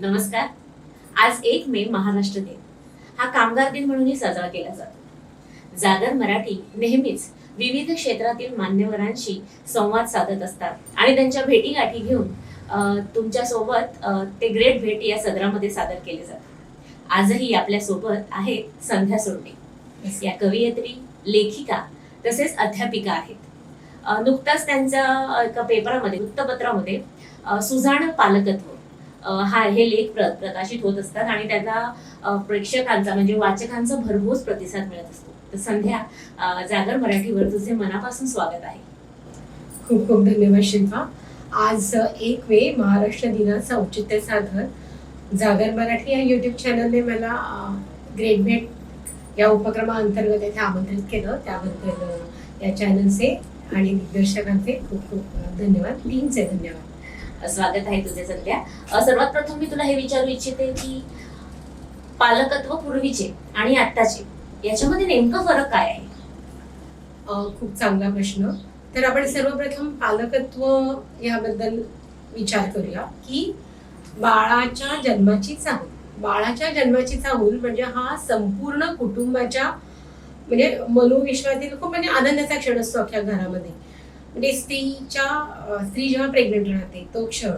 नमस्कार. आज एक मे महाराष्ट्र दिन. हा कामगार दिन म्हणूनही साजरा केला जातो. जागर मराठी नेहमीच विविध क्षेत्रातील मान्यवरांशी संवाद साधत असतात आणि त्यांच्या भेटीगाठी घेऊन तुमच्यासोबत ते ग्रेट भेट या सदरामध्ये सादर केले जातात. आजही आपल्यासोबत आहेत संध्या सोडणे. या कवयित्री लेखिका तसेच अध्यापिका आहेत. नुकताच त्यांच्या एका पेपरामध्ये वृत्तपत्रामध्ये सुजाण पालकत्व हा हे लेख प्र- प्रकाशित होत असतात आणि त्याला प्रेक्षकांचा म्हणजे वाचकांचा भरघोस प्रतिसाद मिळत असतो. तर संध्या जागर मराठीवर तुझे मनापासून स्वागत आहे. खूप खूप धन्यवाद शिल्पा. आज एक वे महाराष्ट्र दिनाचं औचित्य साधत जागर मराठी या युट्यूब चॅनलने मला ग्रेट भेट या उपक्रमाअंतर्गत येथे आमंत्रित केलं. त्याबद्दल या चॅनलचे आणि दिग्दर्शकांचे खूप खूप धन्यवाद. टीमचे धन्यवाद. स्वागत आहे तुझे सध्या. सर्वात प्रथम मी तुला हे विचारू इच्छिते की पालकत्व पूर्वीचे आणि आत्ताचे याच्यामध्ये नेमका फरक काय आहे? खूप चांगला प्रश्न. तर आपण सर्वप्रथम पालकत्व याबद्दल विचार करूया की बाळाच्या जन्माची चाहूल. बाळाच्या जन्माची चाहूल म्हणजे हा संपूर्ण कुटुंबाच्या म्हणजे मनोविश्वातील खूप म्हणजे आनंदाचा क्षण असतो अख्ख्या घरामध्ये. म्हणजे स्त्रीच्या स्त्री जेव्हा प्रेग्नेंट राहते तो क्षण.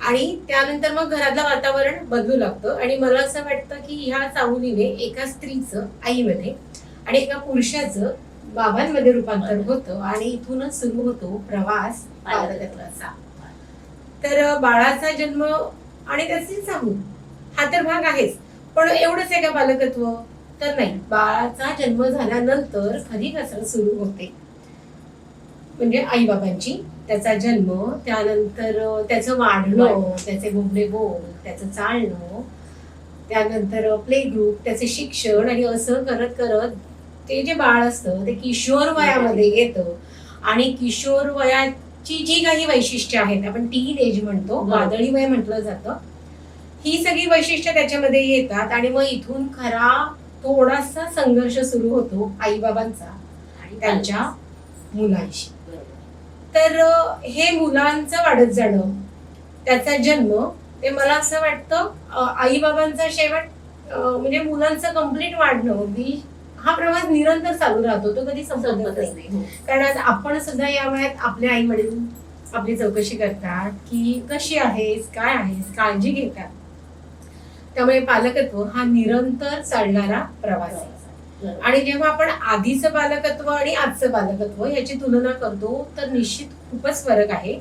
आणि त्यानंतर मग घरातलं वातावरण बदलू लागतं. आणि मला असं वाटतं की ह्या चाहुलीने एका स्त्रीचं आईमध्ये आणि एका पुरुषाचं बाबांमध्ये रूपांतर होतं आणि इथूनच सुरू होतो प्रवास बालकत्वाचा तर बाळाचा जन्म आणि त्याची चाहूल हा तर भाग आहेच. पण एवढंच आहे का बालकत्व? तर नाही. बाळाचा जन्म झाल्यानंतर खरी कसरत सुरू होते. म्हणजे आईबाबांची त्याचा जन्म त्यानंतर त्याचं वाढणं त्याचे बोबडे बोल त्याचं चालणं त्यानंतर प्ले ग्रुप त्याचे शिक्षण आणि असं करत करत ते जे बाळ असतं ते किशोर वयामध्ये येतं आणि किशोर वयाची जी काही वैशिष्ट्य आहेत आपण टीन एज म्हणतो. वादळी वय म्हटलं जातं ही सगळी वैशिष्ट्य त्याच्यामध्ये येतात आणि मग इथून खरा थोडासा संघर्ष सुरू होतो आईबाबांचा आणि त्यांच्या मुलांशी. तर हे मुलांचं वाढत जाणं त्याचा जन्म ते मला असं वाटतं आई बाबांचा शेवट म्हणजे मुलांचं कंप्लीट वाढणं अगदी हा प्रवास निरंतर चालू राहतो तो कधी संपत संपतच नाही हो. कारण आज आपण सुद्धा या वयात आपले आई वडील आपली चौकशी करतात की कशी आहेस काय आहेस काळजी घेतात त्यामुळे पालकत्व हा निरंतर चालणारा प्रवास आहे. आणि जेव्हा आपण आधीचं बालकत्व आणि आजचं पालकत्व याची तुलना करतो तर निश्चित खूपच फरक आहे.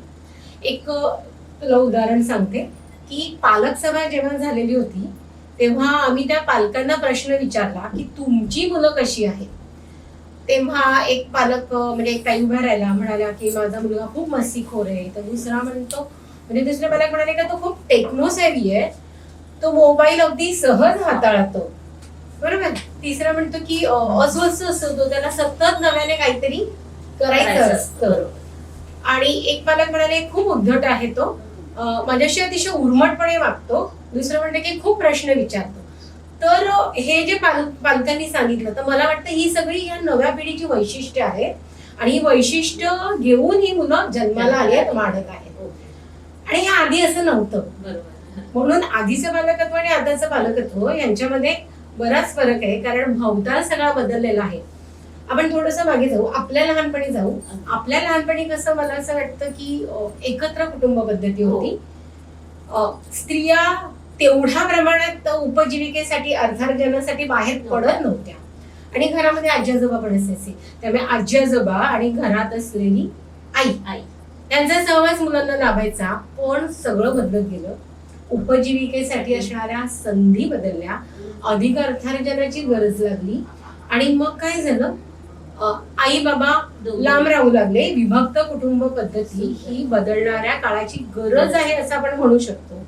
एक तुला उदाहरण सांगते की पालक सभा जेव्हा झालेली होती तेव्हा आम्ही त्या पालकांना प्रश्न विचारला की तुमची मुलं कशी आहेत? तेव्हा एक पालक म्हणजे एक ताई उभ्या राहिला म्हणाल्या की माझा मुलगा खूप मस्तीखोर आहे. तर दुसरा म्हणतो म्हणजे दुसरे पालक म्हणाले का तो खूप टेक्नोसेवी आहे. तो मोबाईल अगदी सहज हाताळतो. बरोबर. तिसरा म्हणतो की अस्वस्थ असतो तो त्याला सतत नव्याने काहीतरी करायचं असतं. आणि एक पालक म्हणाले खूप उद्धट आहे तो. माझ्याशी अतिशय उर्मटपणे वागतो. दुसरं म्हणते की खूप प्रश्न विचारतो. तर हे जे पाल पालकांनी सांगितलं तर मला वाटतं ही सगळी या नव्या पिढीची वैशिष्ट्य आहेत आणि ही वैशिष्ट्य घेऊन ही मुलं जन्माला आली आहेत वाढत आहेत. हो. आणि हे आधी असं नव्हतं. म्हणून आधीचं पालकत्व आणि आताचं पालकत्व यांच्यामध्ये बराच फरक आहे कारण भवताल सगळा बदललेला आहे. आपण थोडस मागे जाऊ आपल्या लहानपणी जाऊ. आपल्या लहानपणी कसं मला असं वाटतं की एकत्र कुटुंब पद्धती होती. अ, स्त्रिया तेवढ्या प्रमाणात उपजीविकेसाठी अर्थार्जनासाठी बाहेर पडत नव्हत्या. आणि घरामध्ये आजी आजोबा पण असायचे त्यामुळे आजी आजोबा आणि घरात असलेली आई. आई. त्यांचा सहवास मुलांना लाभायचा. पण सगळं बदलत गेलं. उपजीविकेसाठी असणाऱ्या संधी बदलल्या. अधिक अर्थार्जनाची गरज लागली. आणि मग काय झालं? आई बाबा लांब राहू लागले. विभक्त कुटुंब पद्धती ही बदलणाऱ्या काळाची गरज आहे असं आपण म्हणू शकतो.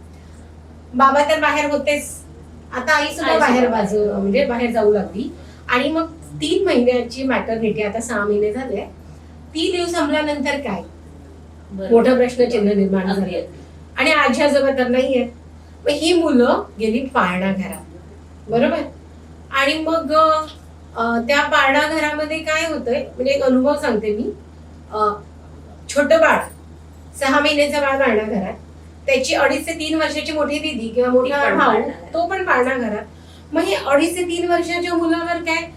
बाबा तर बाहेर होतेच. आता आई सुद्धा बाहेर बाजू. म्हणजे बाहेर जाऊ लागली. आणि मग तीन महिन्याची मॅटर्निटी आता सहा महिने झाले. ती दिवस संपल्यानंतर काय. मोठा प्रश्नचिन्ह निर्माण झालं. आणि आजी आजोबा तर नाहीयेत. मग ही मुलं गेली पाळणा घरात बरोबर? आणि मग त्या पाळणा घरामध्ये काय होतंय? म्हणजे एक अनुभव सांगते मी. छोट बाळ सहा महिन्याचं बाळ पाळणा घरात त्याची अडीच ते तीन वर्षाची मोठी दिदी किंवा मोठा ती पण भाऊ. तो पण पाळणार घरात मग हे अडीच ते तीन वर्षाच्या मुलावर काय?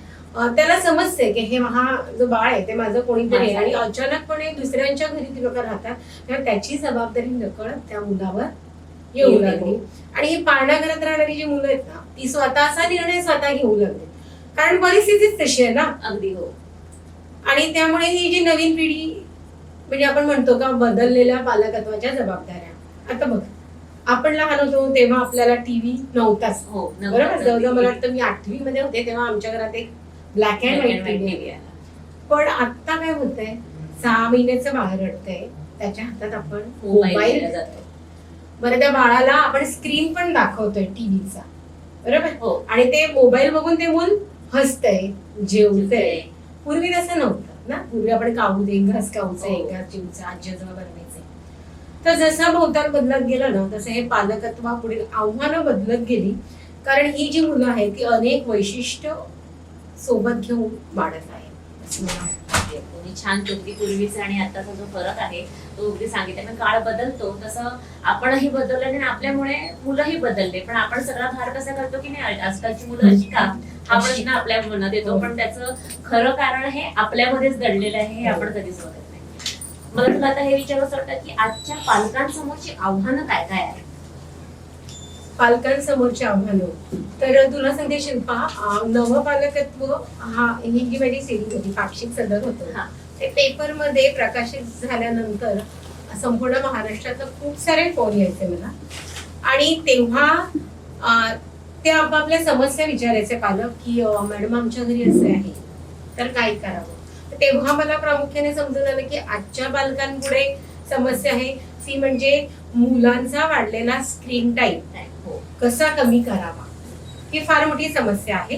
त्याला समजते की हे हा जो बाळ आहे ते माझं कोणीतरी आहे. आणि. अचानकपणे दुसऱ्यांच्या घरी ती लोक राहतात. त्याची जबाबदारी नकळत त्या मुलावर येऊ. लागली. आणि ही पाळण्या घरात राहणारी जी मुलं आहेत ना ती स्वतःचा निर्णय स्वतः घेऊ लागली. कारण परिस्थितीच तशी आहे ना. अगदी हो. आणि त्यामुळे ही जी नवीन पिढी म्हणजे आपण म्हणतो का बदललेल्या पालकत्वाच्या जबाबदाऱ्या. आता बघ आपण लहान होतो तेव्हा आपल्याला टीव्ही नव्हताच. हो बरोबर? जवळजवळ मला वाटतं मी आठवी मध्ये होते तेव्हा आमच्या घरात एक ब्लॅक अँड व्हाईट टीव्ही पण आता काय होतंय सहा महिन्याचं बाळ रडतंय. त्याच्या हातात आपण मोबाईल बरं त्या बाळाला आपण स्क्रीन पण दाखवतोय टीव्हीचा बरोबर? हो. आणि ते मोबाईल बघून ते मूल हसतंय जेवतंय. पूर्वी तसं नव्हतं ना? पूर्वी आपण काऊ दे घास खाऊचं हो. एक घास चिवचा आजी आजोबा बनवायचे. तर जसं भोवताल बदलत गेलं ना तसं हे पालकत्वापुढील आव्हानं बदलत गेली. कारण ही जी मुलं आहेत ती अनेक वैशिष्ट्य सोबत घेऊन वाढत आहे. तुम्ही छान अगदी पूर्वीचा आणि आताचा जो फरक आहे तो अगदी सांगितला. काळ बदलतो. तसं आपणही बदललं आणि आपल्यामुळे मुलंही बदलले. पण आपण सगळा भार कसा करतो की नाही? आजकालची मुलं अशी का? हा प्रश्न आपल्या मनात येतो. हो. पण त्याचं खरं कारण हे आपल्यामध्येच दडलेलं आहे हे आपण कधीच बघत नाही. मला तुला आता हे विचारायचं वाटतं की आजच्या पालकांसमोरची आव्हानं काय काय आहेत? पालकांसमोरची आव्हानं. तर तुला सांगते शिल्पा नवपालकत्व हा ही जी माझी सिरीज होती पाक्षिक सदर होतं. हा. ते पेपरमध्ये प्रकाशित झाल्यानंतर संपूर्ण महाराष्ट्रातलं खूप सारे फोन यायचे मला. आणि तेव्हा ते आपापल्या समस्या विचारायचे पालक की मॅडम आमच्या घरी असे आहे तर काय करावं? तेव्हा मला प्रामुख्याने समजून आलं की आजच्या पालकांपुढे समस्या आहे. ती म्हणजे मुलांचा वाढलेला स्क्रीन? हो कसा कमी करावा? ही फार मोठी समस्या आहे.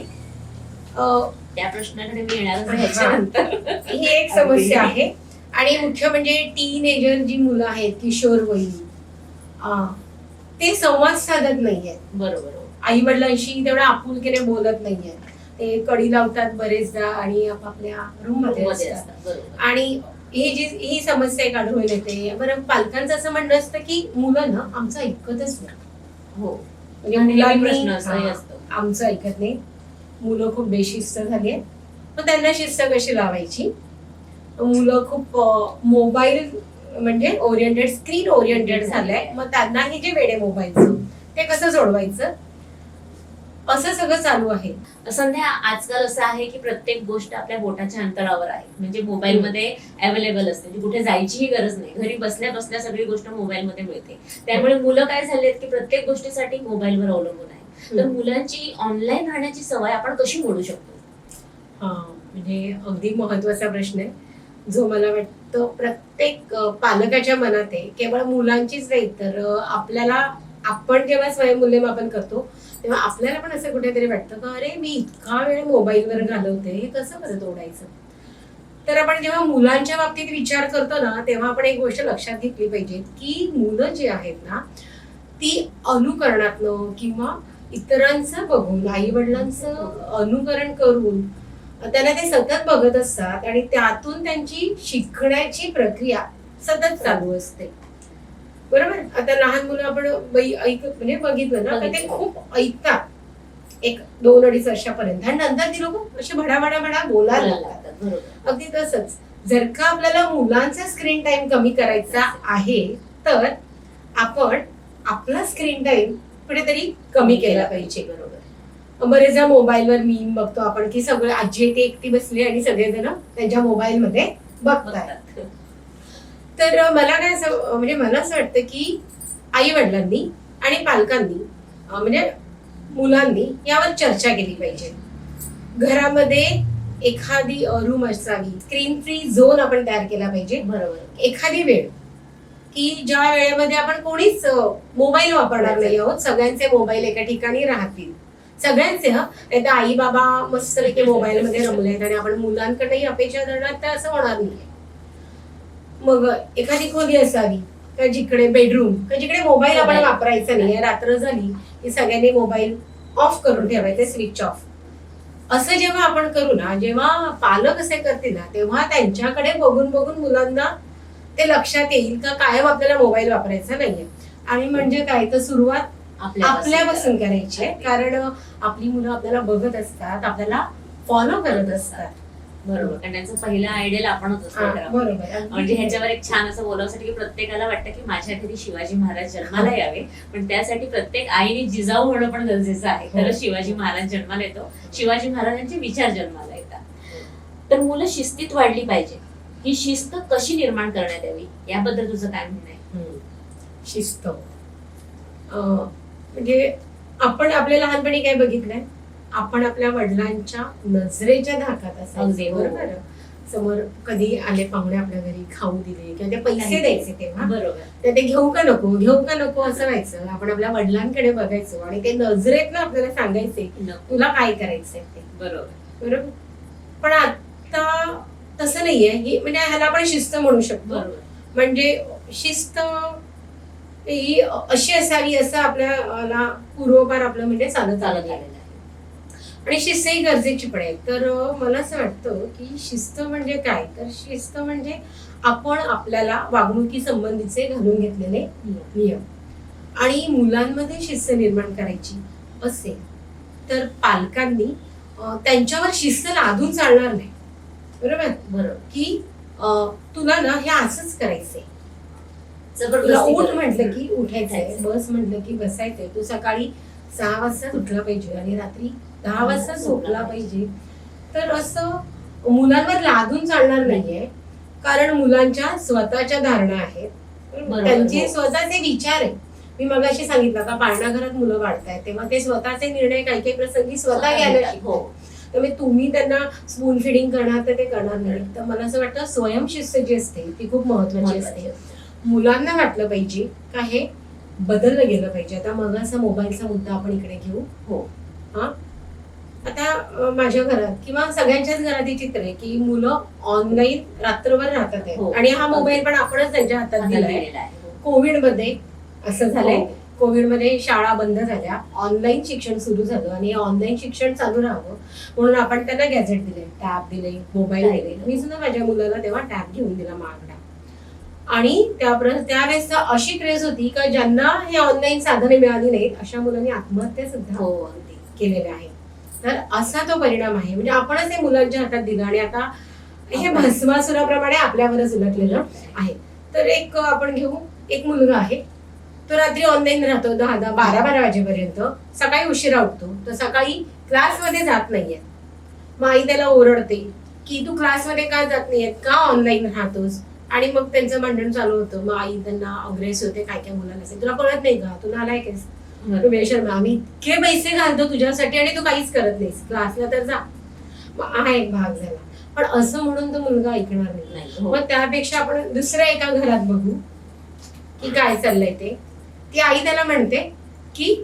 त्या प्रश्नाकडे मी येणारच हा. एक समस्या आहे. आणि मुख्य म्हणजे टीनेजर जी मुलं आहेत किशोरवयीन अं, ते संवाद साधत नाहीयेत. बरोबर. हो. आई वडिलांशी तेवढा आपुलकीने बोलत नाहीयेत. ते कडी लावतात बरेचदा आणि आपापल्या रूममध्ये आणि ही जी ही समस्या एक आढळून येते बरं पालकांचं असं म्हणणं असतं की मुलं ना आमचं ऐकतच नाही. हो. म्हणजे मुलांनी प्रश्न हा, असतो. आमचं ऐकत नाही. मुलं खूप बेशिस्त झाली आहेत. मग त्यांना शिस्त कशी लावायची? मुलं खूप मोबाईल म्हणजे ओरिएंटेड स्क्रीन ओरिएंटेड झालंय. मग त्यांना हे जे वेडे मोबाईलचं ते कसं सोडवायचं असं सगळं चालू आहे. संध्या आजकाल असं आहे की प्रत्येक गोष्ट आपल्या बोटाच्या अंतरावर आहे. म्हणजे मोबाईल मध्ये अवेलेबल असते. म्हणजे कुठे जायचीही गरज नाही. घरी बसल्या बसल्या सगळी गोष्ट मोबाईल मध्ये मिळते. त्यामुळे मुलं काय झालेत की प्रत्येक गोष्टीसाठी मोबाईलवर अवलंबून आहे. तर. मुलांची ऑनलाईन राहण्याची सवय आपण कशी मोडू शकतो? म्हणजे अगदी महत्त्वाचा प्रश्न आहे. जो मला वाटतं प्रत्येक पालकाच्या मनात आहे. केवळ मुलांचीच नाही तर आपल्याला आपण जेव्हा स्वयंमूल्यमापन करतो तेव्हा आपल्याला पण असं कुठेतरी वाटतं का अरे मी इतका वेळ मोबाईलवर घालवते हे कसं परत ओढायचं तर आपण जेव्हा मुलांच्या बाबतीत विचार करतो ना तेव्हा आपण एक गोष्ट लक्षात घेतली पाहिजे की मुलं जी आहेत ना ती अनुकरणातनं किंवा इतरांचं बघून आई वडिलांचं अनुकरण करून त्यांना ते सतत बघत असतात आणि त्यातून त्यांची शिकण्याची प्रक्रिया सतत चालू असते. बरोबर? आता लहान मुलं आपण बै- ऐक म्हणजे बघितलं ना ते. खूप ऐकतात. एक दोन अडीच वर्षापर्यंत. आणि नंतर ती लोक अशी भडा भडा भडा बोलायला लागतात. अगदी तसंच. जर का आपल्याला मुलांचा स्क्रीन टाइम कमी करायचा आहे तर आपण आपला स्क्रीन टाइम कुठेतरी कमी केला पाहिजे बरोबर. बरेचदा मोबाईलवर मीम बघतो आपण की सगळे आजी ते एकटी बसली आणि सगळेजण त्यांच्या मोबाईल मध्ये बघताय बघतात. तर मला काय असं म्हणजे मला असं वाटतं की आई वडिलांनी आणि पालकांनी म्हणजे मुलांनी यावर चर्चा केली पाहिजे. घरामध्ये एखादी रूम असावी स्क्रीन फ्री झोन आपण तयार केला पाहिजे. बरोबर. एखादी वेळ की ज्या वेळेमध्ये आपण कोणीच मोबाईल वापरणार नाही आहोत सगळ्यांचे मोबाईल एका ठिकाणी राहतील. सगळ्यांचे हा नाही तर आई बाबा मस्तपैकी मोबाईल मध्ये रमलेत आणि आपण मुलांकडे अपेक्षा धरणार तर असं होणार नाही मग एखादी खोली असावी का जिकडे बेडरूम का जिकडे मोबाईल आपण Mobile. वापरायचा नाही रात्र झाली की सगळ्यांनी मोबाईल ऑफ करून ठेवायचे स्विच ऑफ असं जेव्हा आपण करू ना जेव्हा पालक असे करतील ना तेव्हा त्यांच्याकडे बघून बघून मुलांना ते लक्षात येईल का कायम आपल्याला मोबाईल वापरायचा नाहीये आणि म्हणजे काय तर सुरुवात आपल्यापासून आपल्यापासून करा. करायची. कारण आपली मुलं आपल्याला बघत असतात आपल्याला फॉलो करत असतात बरोबर. कारण त्यांचं पहिलं आयडियल हा. बरोबर. अगदी म्हणजे ह्याच्यावर एक छान असं बोलावसाठी की प्रत्येकाला वाटतं की माझ्या घरी शिवाजी महाराज जन्माला यावे पण त्यासाठी प्रत्येक आईने जिजाऊ होणं पण गरजेचं आहे. हो. खरंच शिवाजी महाराज जन्माला येतो. शिवाजी महाराजांचे विचार जन्माला येतात. तर मुलं शिस्तीत वाढली पाहिजे. ही शिस्त कशी निर्माण करण्यात यावी? याबद्दल तुझं काय म्हणणं आहे. शिस्त. अं, म्हणजे आपण आपल्या लहानपणी काय बघितलंय? आपण आपल्या वडिलांच्या नजरेच्या धाकात असायचो. बरोबर. समोर कधी आले पाहुणे आपल्या घरी खाऊ दिले किंवा ते पैसे. द्यायचे तेव्हा. बरोबर. तर ते घेऊ का नको? घेऊ का नको असं व्हायचं. आपण आपल्या वडिलांकडे बघायचो आणि ते नजरेतनं आपल्याला सांगायचे. तुला काय करायचंय ते? बरोबर. बरोबर? पण आता तसं नाहीये. ही म्हणजे ह्याला आपण शिस्त म्हणू शकतो. म्हणजे शिस्त ही अशी असावी असं आपल्याला पूर्वपार आपलं म्हणजे चालत चालत आलेलं आणि शिस्त ही गरजेची पण आहे. तर मला असं वाटतं की शिस्त म्हणजे काय? तर शिस्त म्हणजे आपण आपल्याला वागणुकी संबंधीचे घालून घेतलेले नियम. आणि मुलांमध्ये शिस्त निर्माण करायची असेल तर पालकांनी त्यांच्यावर शिस्त लादून चालणार नाही. बरोबर? बरोबर की तुला ना हे असंच करायचंय. तुला उठ. म्हटलं की उठायचंय. बस म्हटलं की बसायचंय. तू सकाळी सहा वाजता उठला पाहिजे आणि रात्री दहा वाजता झोपला पाहिजे. तर असं मुलांवर लादून चालणार नाहीये. कारण मुलांच्या स्वतःच्या धारणा आहेत. त्यांचे हो. स्वतःचे विचार आहेत. मी मगाशी सांगितलं का पाळणाघरात मुलं वाढतायत तेव्हा ते स्वतःचे निर्णय काही काही प्रसंगी स्वतः घ्यायला. शिकतात. हो. त्यामुळे तुम्ही त्यांना स्पून फिडिंग करणार तर ते करणार नाही. तर मला असं वाटतं स्वयंशिस्त जी असते ती खूप महत्वाची असते. मुलांना वाटलं पाहिजे का हे बदललं गेलं पाहिजे. आता मग असा मोबाईलचा मुद्दा आपण इकडे घेऊ. हो. हा? आता माझ्या घरात किंवा सगळ्यांच्याच घरात ही चित्र आहे की मुलं ऑनलाईन रात्रभर राहतात आहेत. हो. आणि हा मोबाईल पण आपणच त्यांच्या हातात दिलाय. हो. कोविडमध्ये असं झालंय हो. कोविडमध्ये शाळा बंद झाल्या ऑनलाईन शिक्षण सुरू झालं आणि ऑनलाईन शिक्षण चालू राहावं म्हणून आपण त्यांना गॅजेट दिले टॅब दिले मोबाईल दिले दिलं? मी सुद्धा माझ्या मुलाला तेव्हा टॅब घेऊन दिला महागडा आणि त्या त्यावेळेस तर अशी क्रेज होती का ज्यांना हे ऑनलाईन साधने मिळाली नाहीत अशा मुलांनी आत्महत्या सुद्धा हो अगदी केलेल्या आहेत तर असा तो परिणाम आहे. म्हणजे आपणच हे मुलांच्या हातात दिलं आणि आता हे भस्मासुराप्रमाणे आपल्यावरच उलटलेलं आहे. तर एक आपण घेऊ. एक मुलगा आहे. तो रात्री ऑनलाईन राहतो दहा दहा बारा बारा वाजेपर्यंत. सकाळी उशिरा उठतो. तर सकाळी क्लासमध्ये जात नाहीये. मग आई त्याला ओरडते की तू क्लासमध्ये का जात नाहीयेत? का ऑनलाईन राहतोस? आणि मग त्यांचं भांडण चालू होतं. मग आई त्यांना अग्रेस होते. काय काय मुलांना असेल तुला कळत नाही का? तू नालायक आहेस. रमेश शर्मा आम्ही इतके पैसे घालतो तुझ्यासाठी आणि तू काहीच करत नाहीस. क्लासला तर जा. हा एक भाग झाला. पण असं म्हणून तो मुलगा ऐकणार नाही. नाही हो. मग त्यापेक्षा आपण दुसऱ्या एका घरात बघू की काय चाललंय ते. ती आई त्याला म्हणते की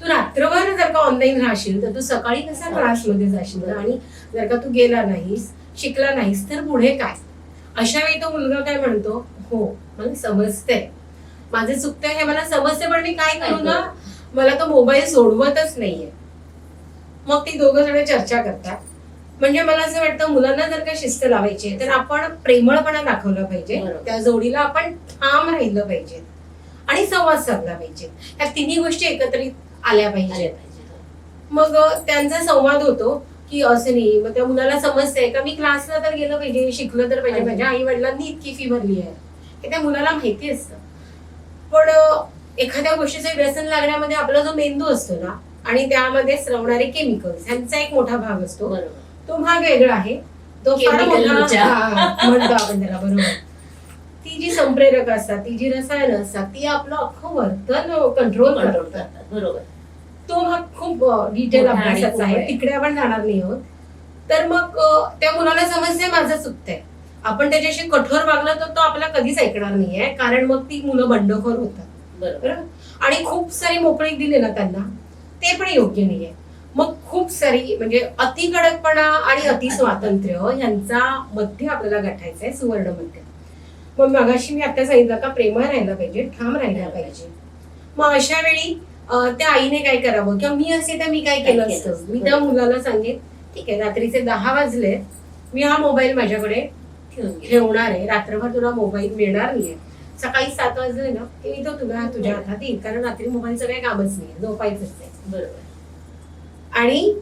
तू रात्रभर जर का ऑनलाईन राहशील तर तू सकाळी कसा क्लासमध्ये जाशील? आणि जर का तू गेला नाहीस शिकला नाहीस तर पुढे काय? अशा वेळी तो मुलगा काय म्हणतो? हो मला समजतंय. माझे चुकतंय हे मला समजते पण मी काय करू ना? मला तो मोबाईल सोडवतच नाहीये. मग ती दोघं जण चर्चा करतात. म्हणजे मला असं वाटतं मुलांना जर का शिस्त लावायची तर आपण प्रेमळपणा दाखवलं पाहिजे. त्या जोडीला आपण ठाम राहिलं पाहिजे. आणि संवाद साधला पाहिजे. ह्या तिन्ही गोष्टी एकत्रित आल्या आले पाहिजे पाहिजे. मग त्यांचा संवाद होतो की असं नाही मग त्या मुलाला समजतंय का? मी क्लासला तर गेलं पाहिजे शिकलं तर पाहिजे. पाहिजे. माझ्या आई वडिलांनी इतकी फी भरली आहे. हे त्या मुलाला माहिती असतं. पण एखाद्या गोष्टीचं व्यसन लागण्यामध्ये आपला जो मेंदू असतो ना आणि त्यामध्ये स्रवणारे केमिकल्स ह्यांचा एक मोठा भाग असतो. तो भाग वेगळा आहे. तो फार Chemical मोठा ऊर्जा. म्हणतो आपण त्याला बरोबर. ती जी संप्रेरक असतात ती जी रसायनं असतात ती आपलं अख्खं वर्तन कंट्रोल करतात. बरोबर. तो भाग खूप डिटेल अभ्यासाचा आहे. तिकडे आपण जाणार नाही आहोत. तर मग त्या मुलाला समजते माझं चुकतंय. आपण त्याच्याशी कठोर वागलं तर तो आपला कधीच ऐकणार नाहीये. कारण मग ती मुलं बंडखोर होतात. बरोबर. आणि खूप सारी मोकळीक दिली ना त्यांना ते पण योग्य नाहीये. मग खूप सारी म्हणजे अति कडकपणा आणि अति स्वातंत्र्य यांचा मध्य आपल्याला गाठायचा आहे सुवर्ण मध्य मग मगाशी मी आता सांगितलं का प्रेमळ राहायला पाहिजे ठाम राहायला पाहिजे. मग अशा वेळी त्या आईने काय करावं किंवा मी असे तर मी काय केलं असतं. मी त्या मुलाला सांगेन ठीक आहे रात्रीचे दहा वाजले मी हा मोबाईल माझ्याकडे. ठेवणार आहे. रात्रभर तुला मोबाईल मिळणार नाहीये. सकाळी सात वाजले ना की तो तुला तुझ्या हातात येईल. कारण रात्री मोबाईलचं काही कामच नाही झोपायचंच आहे बरोबर. आणि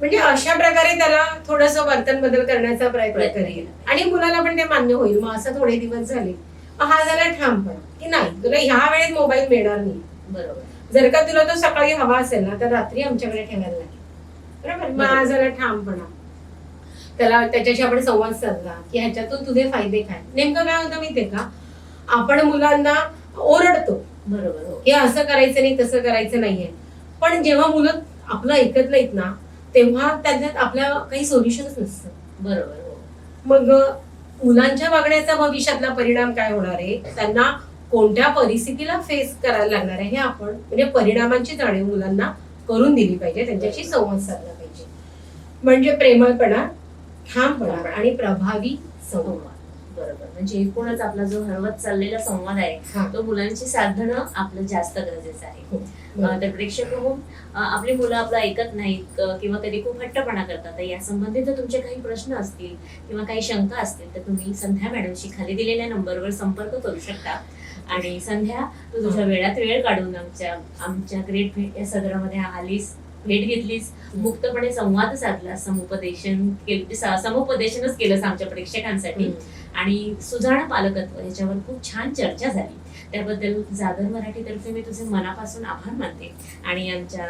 म्हणजे अशा प्रकारे त्याला थोडस वर्तन बदल करण्याचा प्रयत्न करेल. आणि मुलाला पण ते मान्य होईल. मग असं थोडे दिवस झाले. हा झाला ठामपणा की नाही तुला ह्या वेळेत मोबाईल मिळणार नाही बरोबर. जर का तुला तो सकाळी हवा असेल ना तर रात्री आमच्याकडे ठेवायला लागेल. बरोबर? मग हा झाला ठामपणा त्याला त्याच्याशी आपण संवाद साधला की ह्याच्यातून तुझे फायदे काय? नेमकं काय होतं माहितीये का? आपण मुलांना ओरडतो. बरोबर हो. हे असं करायचं नाही तसं करायचं नाहीये. पण जेव्हा मुलं आपलं ऐकत नाहीत ना तेव्हा त्याच्यात आपल्या काही सोल्युशनच नसतं बरोबर हो. मग मुलांच्या वागण्याचा भविष्यातला परिणाम काय होणार आहे? त्यांना कोणत्या परिस्थितीला फेस करायला लागणार आहे हे आपण म्हणजे परिणामांची जाणीव मुलांना करून दिली पाहिजे त्यांच्याशी संवाद साधला पाहिजे. म्हणजे प्रेमळपणा ठामपणा आणि प्रभावी संवाद. बरोबर. म्हणजे एकूणच आपला जो हरवत चाललेला संवाद आहे. तो मुलांशी साधणं आपलं जास्त गरजेचं आहे. हो. तर प्रेक्षक हो अं, आपली मुलं आपलं ऐकत नाहीत किंवा कधी खूप हट्टपणा करतात या संबंधित जर तुमचे काही प्रश्न असतील किंवा काही शंका असतील तर तुम्ही संध्या मॅडमशी खाली दिलेल्या नंबरवर संपर्क करू शकता. आणि संध्या तू तुझ्या वेळात वेळ काढून आमच्या आमच्या ग्रेट भेट या सदरामध्ये आलीस. भेट घेतलीस मुक्तपणे संवाद साधला समुपदेशन केलं समुपदेशनच केलंस आमच्या प्रेक्षकांसाठी. आणि सुजाण पालकत्व याच्यावर खूप छान चर्चा झाली. त्याबद्दल जागर मराठीतर्फे मी तुझे मनापासून आभार मानते. आणि आमच्या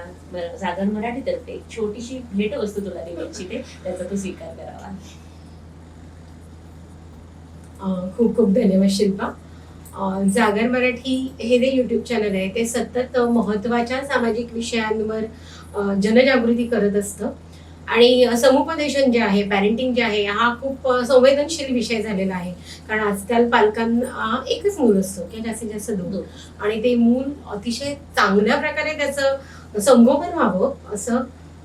जागर मराठीतर्फे एक छोटीशी भेट वस्तू तुला देऊ इच्छिते त्याचा तू स्वीकार करावा. खूप खूप धन्यवाद शिल्पा. जागर मराठी हे जे युट्यूब चॅनल आहे ते सतत महत्त्वाच्या सामाजिक विषयांवर जनजागृती करत असतं. आणि समुपदेशन जे आहे पॅरेंटिंग जे आहे हा खूप संवेदनशील विषय झालेला आहे. कारण आजकाल पालकांना एकच मूल असतं किंवा जास्तीत जास्त दोन. आणि ते मूल अतिशय चांगल्या प्रकारे त्याचं संगोपन व्हावं असं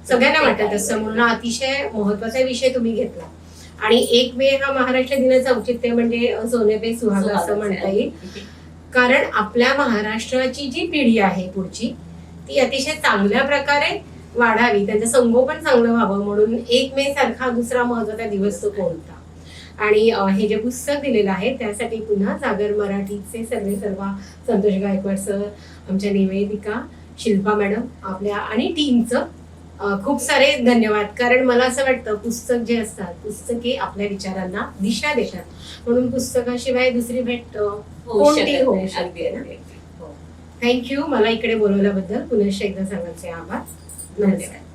सगळ्यांना वाटत. असतं म्हणून हा अतिशय महत्त्वाचा विषय तुम्ही घेतला. आणि एक मे हा महाराष्ट्र दिनाचं औचित्य म्हणजे सोने पे सुहागा असं म्हणता येईल. कारण आपल्या महाराष्ट्राची जी पिढी आहे पुढची ती अतिशय चांगल्या प्रकारे वाढावी. त्यांचं संगोपन चांगलं व्हावं म्हणून एक मे सारखा दुसरा महत्त्वाचा दिवस तो कोणता? आणि हे जे पुस्तक दिलेलं आहे त्यासाठी पुन्हा जागर मराठीचे सर्वे सर्व संतोष गायकवाड सर आमच्या निवेदिका शिल्पा मॅडम आपल्या आणि टीमचं खूप सारे धन्यवाद. कारण मला असं वाटतं पुस्तक जे असतात पुस्तके आपल्या विचारांना दिशा देतात. म्हणून पुस्तकाशिवाय दुसरी भेट कोणती शकत होऊ. शकते ना? थँक्यू मला इकडे बोलवल्याबद्दल पुनश्च एकदा सांगायचे आभार. नमस्कार